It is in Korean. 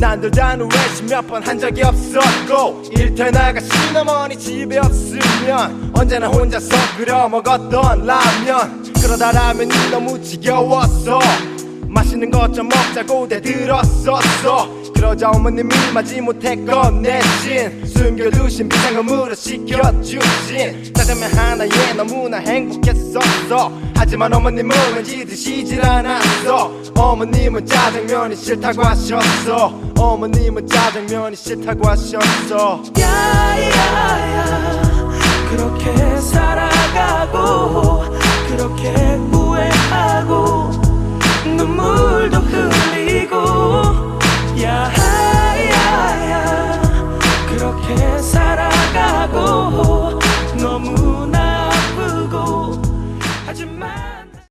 난들 단우회식 몇번 한 적이 없었고 일터 나가신 어머니 집에 없으면 언제나 혼자서 끓여 먹었던 라면. 그러다 라면이 너무 지겨웠어. 맛있는 것 좀 먹자고 대들었었어. 그러자 어머님이 마지못해 꺼내신. 숨겨두신 비상금으로 시켜주신. 짜장면 하나에 너무나 행복했었어. 하지만 어머님은 왠지 드시질 않았어 어머님은 짜장면이 싫다고 하셨어. 어머님은 짜장면이 싫다고 하셨어. 야야야 그렇게 살아가고 그렇게 후회하고 눈물도 흘리고. 야야야 그렇게 살아가고